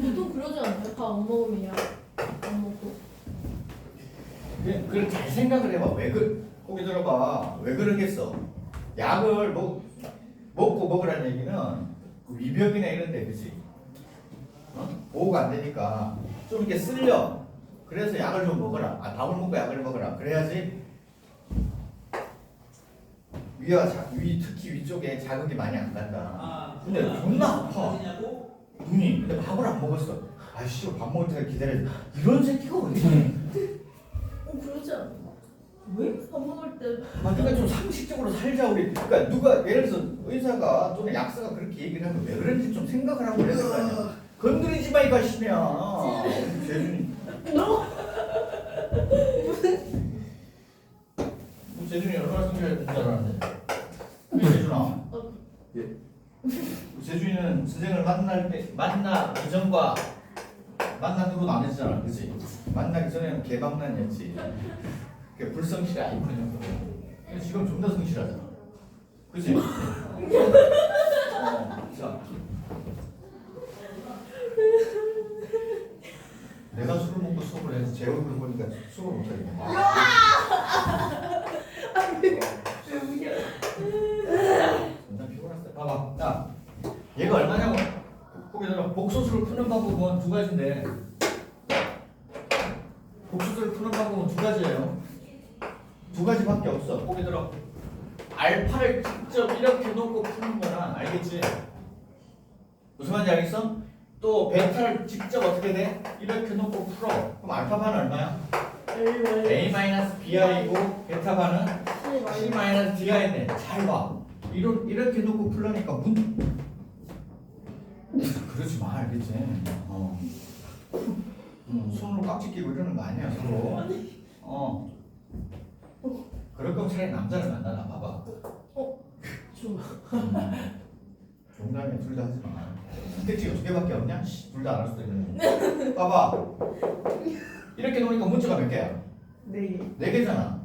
보통 그러지 않나요? 밥 안 먹으면 약안 먹고. 그냥 그걸 잘 생각을 해봐. 왜 그, 거기 들어봐. 왜 그러겠어? 약을 먹, 먹고 먹으라는 얘기는 그 위벽이나 이런 데, 그치? 어? 보호가 안 되니까 좀 이렇게 쓸려. 그래서 약을 좀 먹어라. 아, 밥을 먹고 약을 먹어라. 그래야지 위와 자, 위, 특히 위쪽에 자극이 많이 안 간다. 아, 근데 존나 아파. 눈이 근데 밥을 안 먹었어. 아이씨 밥 먹을 때까지 기다려. 이런 새끼가 어디 있어? 어 그러지 않나? 왜? 밥 먹을 때. 아, 그러니까 좀 상식적으로 살자 우리. 그러니까 누가 예를 들어서 의사가 또는 약사가 그렇게 얘기를 하면 왜 그런지 좀 생각을 하고 그래야 될거 아니야. 건드리지 마 이거 시면 재준이. 너? 뭐 재준이 얼마나 성질을 줄 알았는데. 그래, 재준아. 어, 재준이는 선생을 만날 때 만나 이전과 만난 후로 나뉘잖아, 그렇지? 만나기 전에는 개방난이었지. 그 불성실의 아이콘이었거든. 근데 지금 존나 성실하잖아. 그렇지? 어, 자. 내가 술을 먹고 수업을 해서 제 얼굴을 보니까 수업을 못하겠네. 왜 웃겨? 존나 피곤했어. 봐봐. 자, 얘가 얼마냐고? 거기 들어 복소수를 푸는 방법은 두 가지인데 복소수를 푸는 방법은 두 가지예요. 두 가지밖에 없어. 거기 들어 알파를 직접 이렇게 놓고 푸는 거나 알겠지? 무슨 말인지 알겠어? 또 베타를 직접 어떻게 돼? 이렇게 놓고 풀어. 그럼 알파 반은 얼마야? a 마이너스 bi고 베타 반은 C 마이너스 D가 있네. 잘 봐. 이런 이렇게 놓고 풀려니까 문. 그러지 마, 알겠지? 어. 음, 손으로 깍지 끼고 이러는 거 아니야, 서로. 어. 그럴 거면 차라리 남자를 만나나 봐봐. 좋아. 농담이야, 둘 다 하지 마. 선택지가 두 개밖에 없냐? 둘 다 안 할 수도 있는데. 봐봐. 이렇게 놓으니까 문자가 몇 개야? 네. 네 개잖아.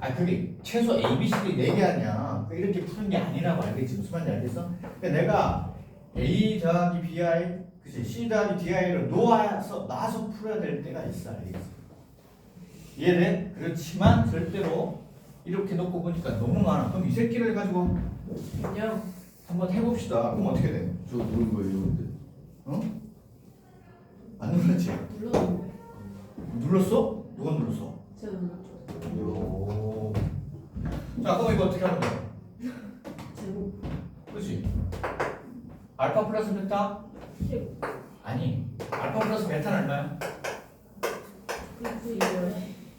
아 그게 최소 A, B, C, D 네개 아니야. 그 이렇게 푸는 게 아니라고 알겠지? 무슨 말인지 알겠어? 그러니까 내가 A 더하기 BI, 그치? C 더하기 DI를 놓아서 놔서 풀어야 될 때가 있어, 알겠어? 이해돼? 그렇지만 절대로 이렇게 놓고 보니까 너무 많아. 그럼 이 새끼를 가지고 그냥 한번 해봅시다. 그럼 어떻게 돼? 저 누른 거예요, 근데. 어? 안 눌렀지? 눌렀는데. 눌렀어? 누가 눌렀어? 제가 눌렀죠. 요. 자, 그럼 이거 어떻게 하면 돼? 제곱. 그지? 알파 플러스 베타? 십. 아니, 알파 플러스 베타는 얼마야?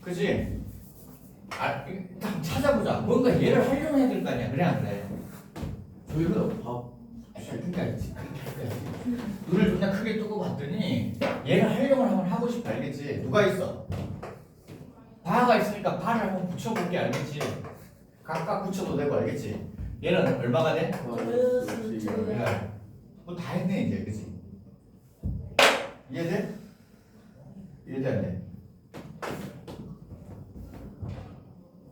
그지? 아, 일단 찾아보자. 뭔가 얘를 활용해야 될 거 아니야. 그래 안 그래? 저희가 밥. 그러니까. 눈을 존나 크게 뜨고 봤더니 얘를 활용을 한번 하고 싶어 알겠지? 누가 있어? 바가 있으니까 바를 한번 붙여볼게 알겠지? 각각 붙여도 되고 알겠지? 얘는 얼마가 돼? 그래. 뭐 다 했네 이제 그치? 이해돼? 이해돼 안 돼?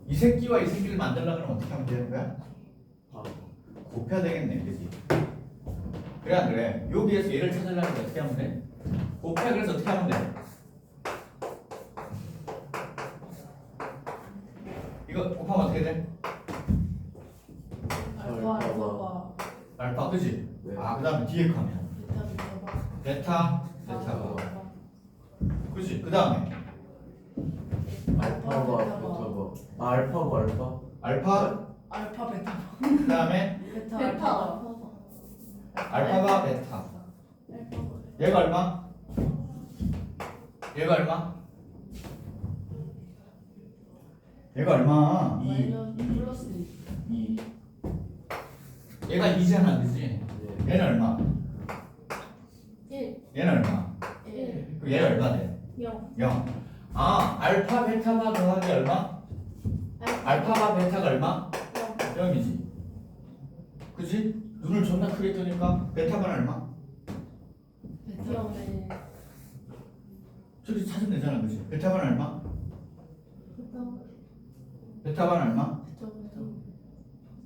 이 새끼와 이 새끼를 만들려면 어떻게 하면 되는 거야? 밥. 곱해야 되겠네 그치? 그래 안 그래? 여기에서 얘를 찾으려면 어떻게 하면 돼? 곱해 그래서 어떻게 하면 돼? 그 다음에 뒤에 가면 베타 베타가 베타 베타가 그지? 그 다음에 베타바. 아, 알파바, 알파. 알파 알파 베타. 그 다음에 베타 베타. 알파가 베타 얘가 얼마? 얘가 얼마? 얘가 얼마? 2 마이너스 플러스 2 얘가 2잖아 그지? 네. 얘는 얼마? 1. 얘는 얼마? 1. 그럼 얘는 얼마 돼? 0. 0 아, 알파 베타가 더하기 얼마? 알파가 베타가 얼마? 0. 0이지 그지? 눈을 존나 크게 뜨니까 베타가 얼마? 베타 0에 저기 찾으면 되잖아 그지? 베타가 얼마? 베타 베타가 얼마? 베타 베타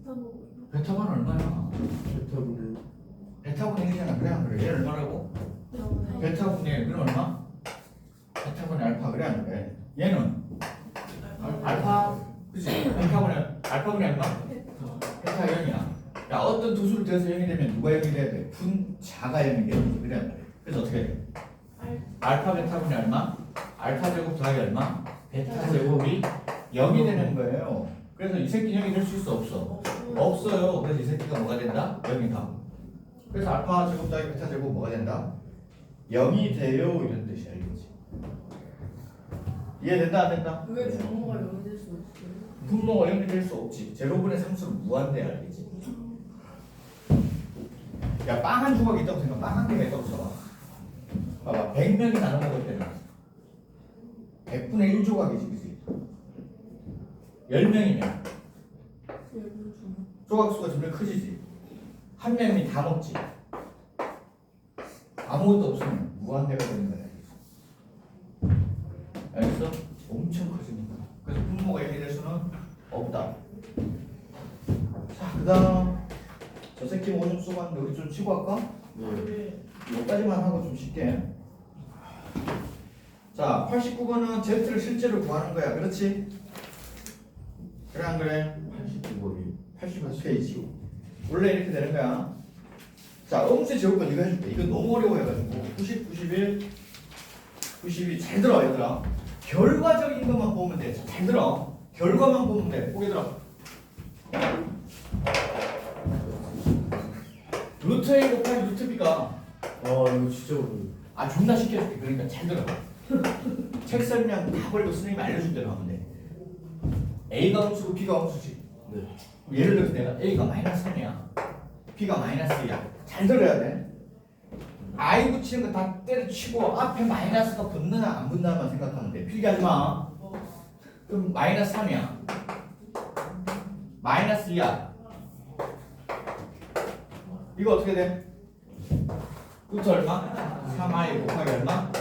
베타 베타가 얼마야? 베타분의 베타분의 1이잖아 그래 안 그래? 얘 얼마라고? 베타 베타분의 그럼 얼마? 베타분의 알파 그래 안 그래? 얘는 알파 그치? 베타분의 알파분의 얼마? 베타 0이야 야 어떤 두 수를 더해서 0이 되면 누가 0이 돼야 돼? 분자가 0이 돼야 돼 그래 안 그래? 그래서 어떻게 해야 돼? 알파 베타분의 얼마? 알파 제곱 더하기 얼마? 베타 제곱이 0이 되는 거예요 그래서 이 새끼 0이 될 수 있어 없어? 없어요 그래서 이 새끼가 뭐가 된다? 0이다 그래서 알파 제곱 더하기 베타 제곱 뭐가 된다? 0이 돼요 이런 뜻이 알겠지? 이해된다 안 된다? 왜 부모가 여기 될수 없어요? 분모가 0이 될수 없지 제로분의 상수는 무한대 알겠지? 야 빵 한 조각 있다고 생각 빵 한 개가 있다고 쳐봐 봐봐 100명이 나눠 먹을 때는 100분의 1조각이지 그지? 10명이면 조각수가 점점 커지지 한 명이 다 먹지 아무것도 없으면 무한대가 되는 거야 알겠어? 엄청 커지니까 그래서 분모가 0이 될 수는 없다 자 그 다음 저 새끼 오줌 쏘고 하는데 우리 좀 치고 할까? 네. 여기까지만 하고 좀 쉽게 자 89번은 Z를 실제로 구하는 거야 그렇지? 그래 안 그래? 89번이 89페이지 원래 이렇게 되는 거야. 자 음수의 제곱권 이거 해줄게. 이거 너무 어려워해가지고. 90, 91 92 잘 들어 얘들아. 결과적인 것만 보면 돼 잘 들어. 결과만 보면 돼. 보기 들어. 루트 A 곱하기 루트 B가. 아 이거 진짜 어려워. 아 존나 쉽게 해줄게. 그러니까 잘 들어 책 설명 다 버리고 선생님이 알려준 대로 하면 돼. A가 음수고 B가 음수지. 네 예를 들어서 내가 A가 마이너스 3이야 B가 마이너스 2야 잘 들어야 돼 I 붙이는 거 다 때려치고 앞에 마이너스가 붙느냐 안 붙느냐만 생각하면 돼 필기하지 마 그럼 마이너스 3이야 마이너스 2야 이거 어떻게 돼? 루트 얼마? 3i 곱하기 얼마?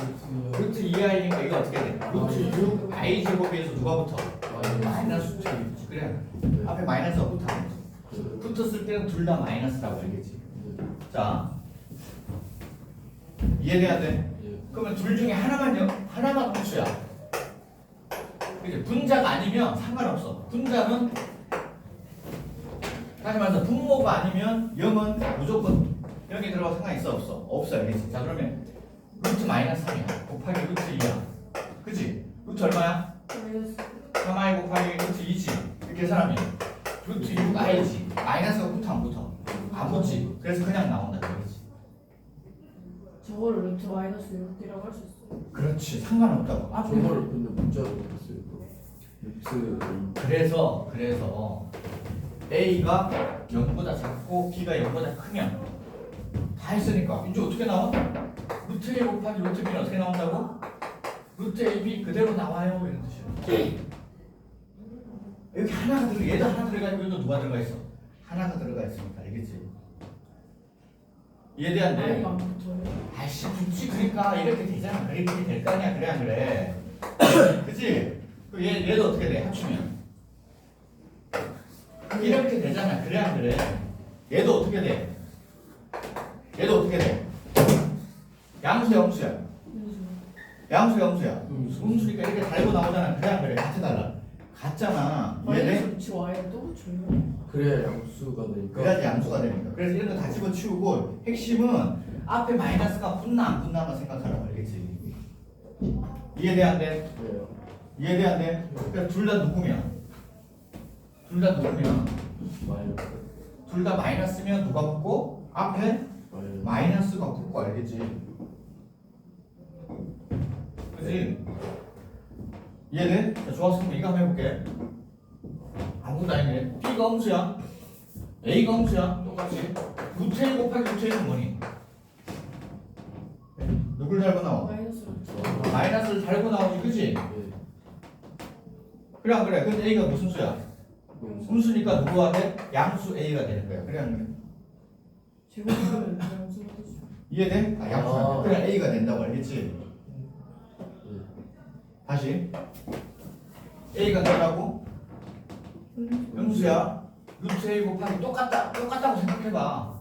루트 2i니까 이거 어떻게 돼? 루트 6 i 제곱에서 누가 붙어? 마이너스 2 그래 앞에 마이너스가 붙어? 붙었을 때는 둘 다 마이너스라고 알겠지? 자 이해돼야 돼? 예. 그러면 둘 중에 하나만 영, 하나만 음수야. 그지? 분자가 아니면 상관없어. 분자는 다시 말해서 분모가 아니면 0은 무조건 0이 들어가 상관 있어 없어? 없어 알겠지? 자 그러면 루트 마이너스 3이야. 곱하기 루트 2야. 그지? 루트 얼마야? 3i 곱하기 루트 2지. 이렇게 사람이 루트 6i지. 마이너스가 붙어 안 붙어? 안 붙지. 그래서 그냥 나온다. 그렇지? 저거를 루트 마이너스 6이라고 할 수 있어. 그렇지. 상관없다고. 아 저거를 근데 문자로 이거 믹스 그래서 그래서 A가 0보다 작고 B가 0보다 크면 다 했으니까 이제 어떻게 나와? 루트 A 곱하기 루트 B는 어떻게 나온다고? 루트 AB 그대로 나와요 이런 뜻이야 여기 하나가 들어 얘도 하나 들어가 있고 얘도 누가 들어가 있어? 하나가 들어가 있으니까 알겠지? 이해돼 안 돼? 아이가 안 붙어요. 아이씨 굳이 그러니까. 이렇게 되잖아. 그렇게 될 거 아니야. 그래 안 그래? 그치? 그럼 얘, 얘도 어떻게 돼? 합치면? 이렇게 되잖아. 그래 안 그래? 얘도 어떻게 돼? 얘도 어떻게 돼? 양수 영수야 양수 영수야 음수. 음수니까 이렇게 달고 나오잖아 안 그래 같이 달라 같잖아? 마이너스 붙이고 아이가 또 붙여요. 그래야 양수가 되니까 그래야지 양수가 되니까. 그래서 이런 거 다 집어치우고 핵심은 앞에 마이너스가 붙나 안 붙나만 생각하라고 알겠지? 이해돼 안 돼? 그래요 이해돼 안 돼? 그러니까 둘 다 누구면? 둘 다 누구면? 마이너스 둘 다 마이너스면 누가 붙고 앞에 마이너스 마이너스가 붙고 알겠지? 그지? 이해돼? 자. 그럼 이거 한번 해볼게. 아무것도 아니네. B가 음수야. A가 음수야. 똑같이. A 곱하기 A는 뭐니? 누굴 달고 나와? 마이너스. 마이너스를 달고 나오지, 그지? 예. 그래 안 그래? 근데 A가 무슨 수야? 음수 음수니까 누구가 돼? 양수 A가 되는 거야. 그래 안 그래? 제곱하면 되죠. 이해돼? 아, 양수. 아. 그래 A가 된다고 알겠지? 예. 다시. A가 되라고? 음수야. 루트 A 곱하기 똑같다. 똑같다고 생각해봐.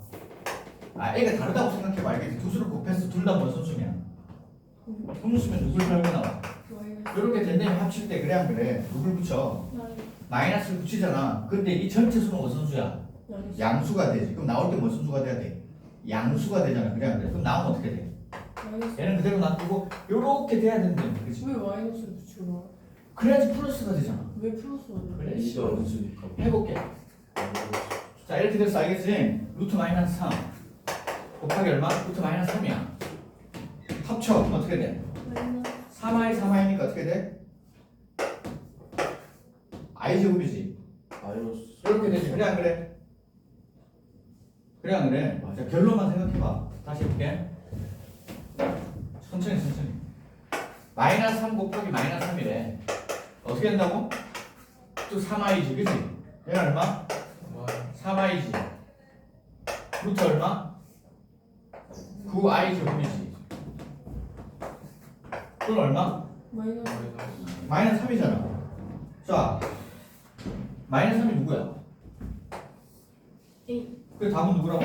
아, A가 다르다고 생각해봐. 알겠지? 두 수를 곱했어. 둘다뭔 순수냐? 음수면 누굴 별거 나와 이렇게 된다면 합칠 때 그래 안 그래 누굴 붙여 나이 마이너스를 붙이잖아 근데 이 전체 수는 무슨 수야 양수가 되지 그럼 나올 때 무슨 수가 돼야 돼 양수가 되잖아 그래 안 그래 그럼 나오면 어떻게 돼 마이너스 얘는 그대로 놔두고 요렇게 돼야 된다는 그지 왜 마이너스를 붙이고 나와? 그래야지 플러스가 되잖아 왜 플러스가 돼? 그래 이가 음수니까 해볼게 자 이렇게 돼서 알겠지? 루트 마이너스 3 곱하기 얼마? 루트 마이너스 3이야 합쳐 그럼 어떻게 돼? 마이너스 3i 3i니까 어떻게 돼? i 제곱이지 마이너스 이렇게 되지 그래 안 그래? 그래 안 그래? 자 결론만 생각해봐 다시 해볼게 천천히 천천히 마이너스 3 곱하기 마이너스 3이래 어떻게 된다고? 또 3i지 그치? 얘는 얼마? 3i지 루트 얼마? 9i 제곱이지 그건 얼마? 마이너스 마이너스 3이잖아 자 마이너스 3이 누구야? A 그 답은 누구라고?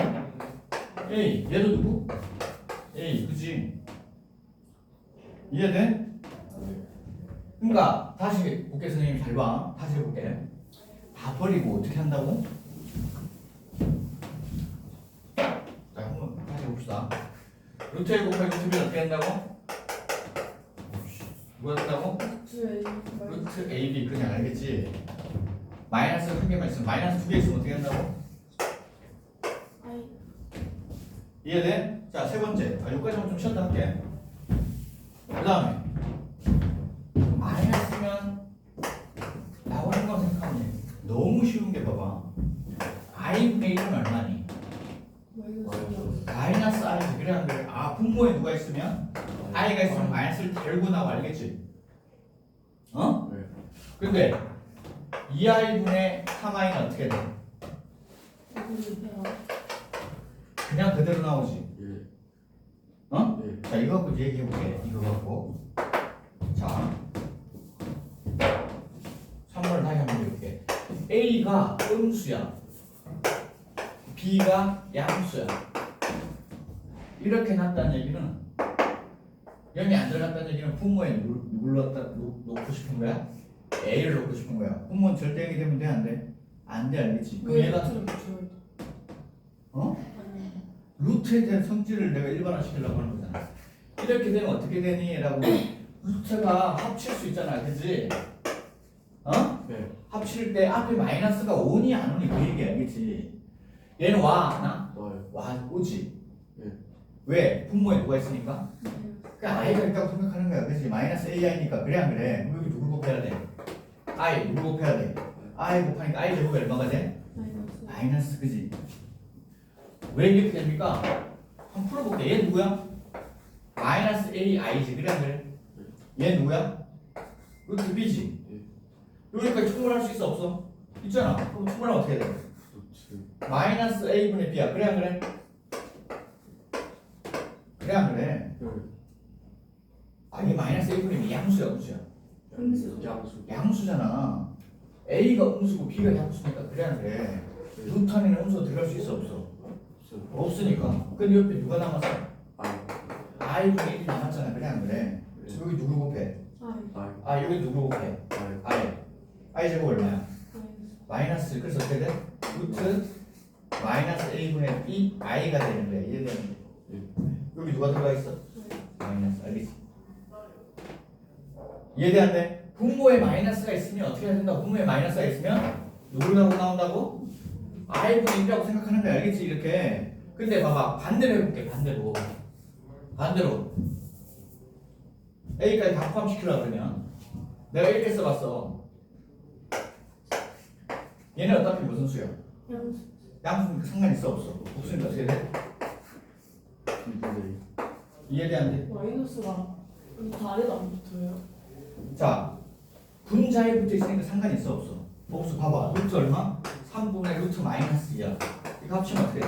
A 얘도 누구? A 그지? 이해돼? 그러니까 다시 볼게 선생님 잘 봐 다시 해볼게 다 버리고 어떻게 한다고? 자 한번 다시 해봅시다 루트 A 곱하기 루트 B는 어떻게 한다고? 뭐가 된다고? 루트 A AB 그냥 알겠지? 마이너스 한 개만 있으면 마이너스 두 개 있으면 어떻게 한다고? 이해돼? 자, 세 번째. 아, 여기까지만 좀 쉬었다 할게. 그 다음에, 마이너스면 나오는 거 생각하면 돼. 너무 쉬운 게 봐봐. i분의 1은 얼마니? 마이너스 마이너스 i지. 그래, 안 그래? 아, 분모에 누가 있으면? i가 있으면 마이너스를 달고 나와, 알겠지? 어? 네. 근데, 2i분의 3i는 어떻게 돼? 그냥 그대로 나오지. 예. 어? 예. 자 이거 갖고 이제 얘기해볼게 이거 갖고 자 3번을 다시 한번 해볼게 A가 음수야 B가 양수야 이렇게 놨다는 얘기는 0이 안 들어갔다는 얘기는 넣었다 놓- 놓고 싶은 거야? A를 놓고 싶은 거야 분모는 절대 0이 되면 돼 안 돼? 안 돼 알겠지? 그럼 왜 얘가? 어? 루트에 대한 성질을 내가 일반화시키려고 하는 거잖아. 이렇게 되면 어떻게 되니? 라고 루트가 합칠 수 있잖아. 그지? 어? 네. 합칠 때 앞에 마이너스가 오니 안 오니 그 얘기 알겠지? 얘는 와 하나? 나요. 와 오지? 네. 왜? 분모에 누가 있으니까? 그러니까 i가 있다고 생각하는 거야. 그지? 마이너스 ai니까 그래 안 그래? 그럼 여기 누구 곱해야 돼? i 누구 곱해야 돼? i 곱하니까 i 제곱이 얼마가 돼? 마이너스 마이너스 그지? 왜 이렇게 됩니까? 한번 풀어볼게. 얘 누구야? 마이너스 A I지 그래 안 그래? 얘 누구야? 루트 B지. 여기까지 충분할 수 있어 없어? 있잖아. 그럼 충분하면 어떻게 돼? 루트. 마이너스 A분의 B야. 그래 안 그래? 그래 안 그래? 네. 아 이게 마이너스 A분의 B 양수야 음수야? 음수. 양수. 양수잖아. A가 음수고 B가 양수니까 그래 안 그래? 루트 안에는 음수가 들어갈 수 있어 없어? 없으니까. 근데 옆에 누가 남았어? 아이. i분의 1이 남았잖아. 그래 안 그래? 네. 여기 누구 곱해? I 아. 여기 누구 곱해? 아이. i. i 제곱 얼마야? 마이너스 그래서 어떻게 돼? 루트 마이너스 a분의 b i가 되는 거야. 이해되는 거야? 여기 누가 들어가 있어? 마이너스 알겠지? 이해돼 안 돼? 분모에 마이너스가 있으면 어떻게 해야 된다? 분모에 마이너스가 있으면 하고 나온다고? I분의 1이라고 생각하는 거야. 알겠지? 이렇게. 근데 봐봐 반대로 해볼게. 반대로. 반대로. a까지 다 포함시키려고 그러면 내가 이렇게 써봤어. 얘는 어차피 무슨 수야? 양수 양수니까 상관 있어 없어? 없으니까 어떻게 돼? 이해돼 안 돼? 마이너스가 다 아래도 안 붙어요 자 분자에 붙어 있으니까 상관 있어 없어? 없어 봐봐 루트 얼마? 3분의 루트 마이너스 2야 이거 합치면 어떻게 돼?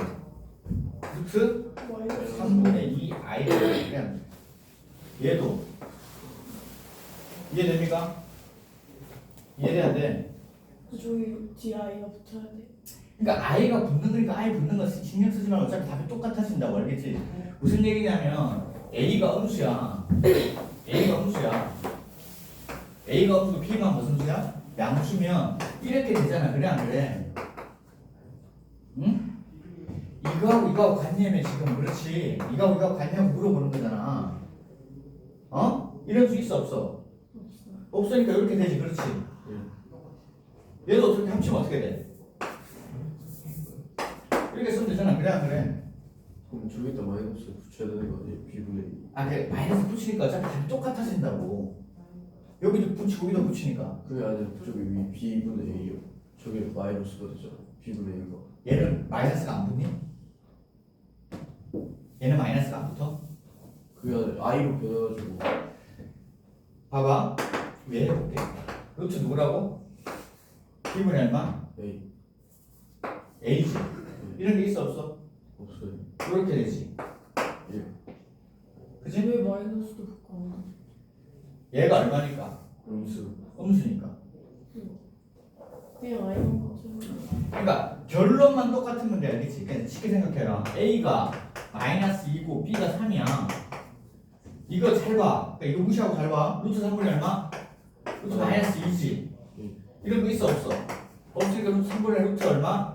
루트 마이너스 3분의 2 i가 되면 얘도 이해됩니까? 이해돼 안 돼? 저기 뒤에 I가 붙어야 돼 그러니까 i가 붙는 거니까 i 붙는 거 신경 쓰지 말고 어차피 답이 똑같아진다고 알겠지? 무슨 얘기냐면 A가 음수야. A가 음수야. A가 음수고 B만 무슨 수야? 양수면 이렇게 되잖아. 그래 안 그래? 이거하고 이거하고 같냐면 지금 그렇지. 이거하고 이거하고 같냐고 물어보는 거잖아. 어? 이런 수 있어 없어? 없으니까 이렇게 되지. 그렇지. 얘도 어떻게 합치면 어떻게 돼? 이렇게 쓰면 되잖아. 그래 안 그래? 그럼 저기다 마이너스 붙여야 되는 거 아니에요? B분의 2 아, 그래 마이너스 붙이니까 어차피 답이 똑같아진다고. 여기도 붙이고 여기도 붙이니까. 그게 아니라 저기 위 B분의 A요 저기 마이너스가 되잖아 B분의 2가 얘는 마이너스가 안 붙니? 얘는 마이너스가 안 붙어? 그게 아니라 I로 변해가지고 봐봐. 왜 해볼게. 루트 누구라고? B분의 얼마? A A지. 이런 게 있어 없어? 없어요 이렇게 되지. 예 그지? 왜 마이너스도 붙고 얘가 얼마니까? 음수 음수니까. 그냥 아이만 가지고 그러니까 결론만 똑같으면 돼 알겠지? 그냥 쉽게 생각해라 A가 마이너스 2고 B가 3이야 이거 잘 봐. 그러니까 이거 무시하고 잘 봐. 루트 3분의 얼마? 루트 마이너스 2지 이런 거 있어 없어? 없으니까 루트 3분의 루트 얼마?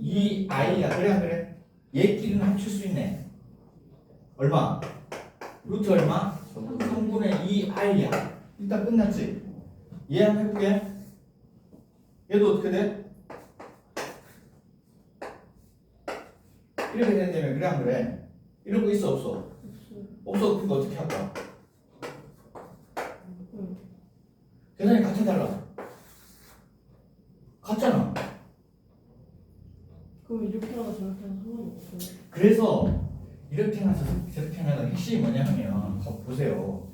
2i야 그래 안 그래? 얘끼리는 합칠 수 있네 얼마? 루트 얼마? 3분의 2i야 일단 끝났지? 얘 한번 해볼게 얘도 어떻게 돼? 이렇게 된다며 그래 안 그래? 이런 거 있어 없어? 없어 그거 어떻게 할까? 응. 계산이 같아 달라 같잖아 그럼 이렇게 하나 저렇게 하나 상관이 없어요. 그래서 이렇게 해서 저렇게 하는 핵심이 뭐냐면 거- 보세요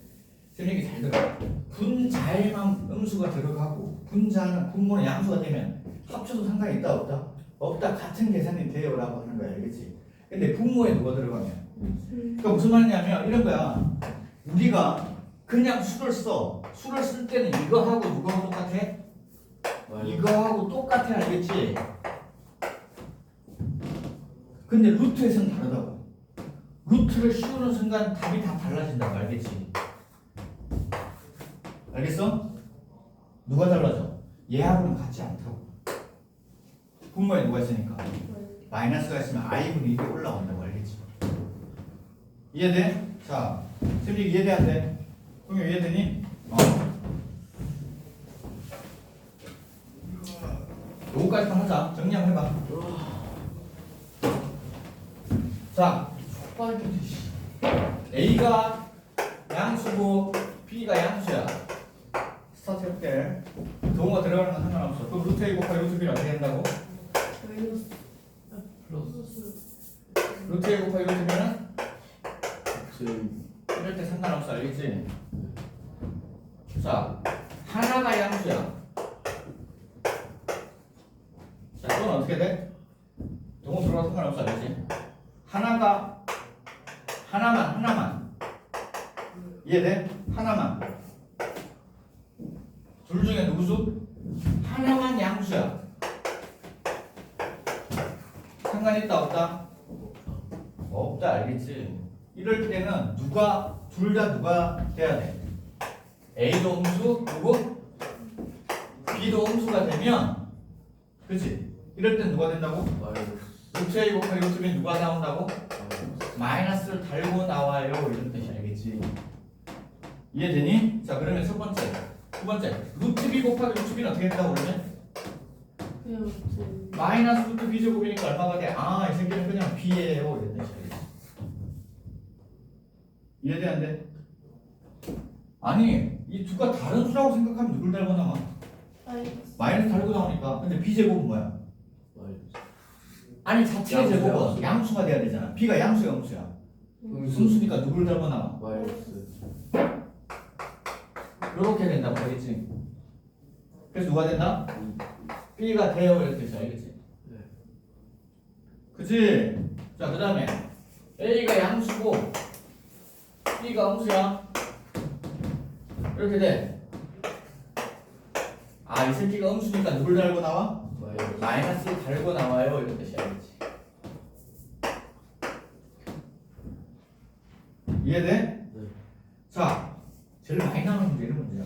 선생님이 잘 들어 분자에만 음수가 들어가고 분자는 분모는 양수가 되면 합쳐도 상관이 있다 없다? 없다 같은 계산이 돼요 라고 하는 거야 알겠지? 근데 분모에 누가 들어가면 그러니까 무슨 말이냐면 이런 거야 우리가 그냥 수를 써 수를 쓸 때는 이거하고 누가하고 똑같아? 이거하고 똑같아 알겠지? 근데 루트에서는 다르다고 루트를 씌우는 순간 답이 다 달라진다고 알겠지? 알겠어? 누가 달라져? 얘하고는 같지 않다고 분모에 누가 있으니까 마이너스가 있으면 i분이 이게 올라온다고 알겠지? 이해돼? 자, 쌤이 이해돼 안 돼? 그럼 이해되니? 어. 요거까지만 하자. 정리 한번 해봐. 자. A가 양수고 B가 양수야. 스타트 해볼게. 동호가 들어가는 건 상관없어. 그럼 루트 A 곱하기 루트 B를 어떻게 한다고? 플러스 루트 A 곱하기 루트 B는 쌤 이럴 때 상관없어. 알겠지? 자, 하나가 양수야. 자, 그건 어떻게 돼? 동호 들어가 상관없어. 알겠지? 하나가 하나만 하나만 이해돼? 하나만 둘 중에 누구 수? 하나만 양수야. 상관 있다 없다? 없다 알겠지? 이럴 때는 누가 둘 다 누가 돼야 돼? A도 음수 누구? B도 음수가 되면 그치? 이럴 땐 누가 된다고? 루트 A 곱하기 루트 B 누가 나온다고? 마이너스 마이너스를 달고 나와요 이런 뜻이 알겠지? 이해되니? 자 그러면 첫 번째 두 번째 루트 B 곱하기 루트 B는 어떻게 된다고 그러면? 그냥 그 마이너스 루트 B 제곱이니까 얼마가 돼? 아이 새끼는 그냥 B예요 알겠지? 이해돼 안 돼? 아니 이 두가 다른 수라고 생각하면 누굴 달고 나와? 마이너스 마이너스 달고 나오니까 근데 B 제곱은 뭐야? 마이너스 아니 자체의 양수야, 제곱은 양수. 양수가 돼야 되잖아 B가 양수야 음수야 음수 음수니까 누굴 달고 나와? 마이너스 이렇게 된다고 알겠지? 그래서 누가 된다? B가 돼요 이렇게 뜻이 알겠지? 네. 그치? 자 그 다음에 A가 양수고 B가 음수야 이렇게 돼. 아 이 새끼가 음수니까 누굴 달고 나와? 마이너스 달고 나와요 이런 뜻이 알겠지? 이해돼? 네. 자, 제일 많이 나오는 문제 이런 문제야.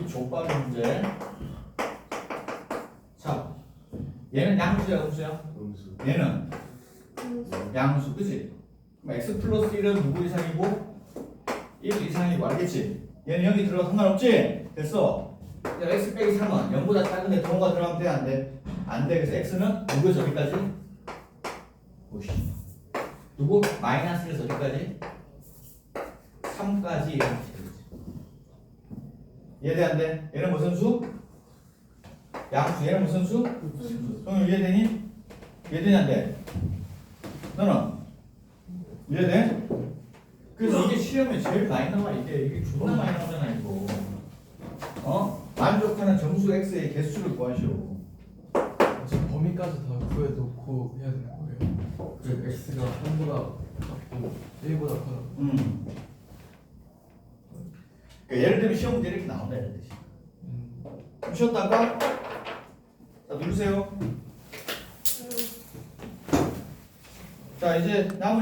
이 족밥 문제. 자, 얘는 양수야, 음수야? 음수. 얘는 양수, 그치? 그럼 x 플러스 1은 누구 이상이고 1 이상이고 알겠지? 얘는 여기 들어가 상관없지? 됐어. 야, x 빼기 3은 0보다 작은데 동호가 들어가면 돼? 안 돼? 안 돼. 그래서 x는 누구 저기까지? 오씨. 누구? 마이너스에서 어디까지? 3까지 이렇게 되겠지. 이해돼 안 돼? 얘는 무슨 수? 양수. 얘는 무슨 수? 형 이해되니? 이해되니 안 돼? 너는? 이해돼? 그래서 이게 시험에 제일 많이 나와 이게 이게 존나 많이 나오잖아 이거 어? 만족하는 정수 x의 개수를 구하시오 지금 범위까지 다 구해놓고 해야 되는 거예요. 그 x가 3보다 작고 1보다 크다. 음. 그러니까 예를 들면 시험 문제 이렇게 나온다 이런 뜻이 음, 좀 쉬었다가 자 누르세요 자 이제 남은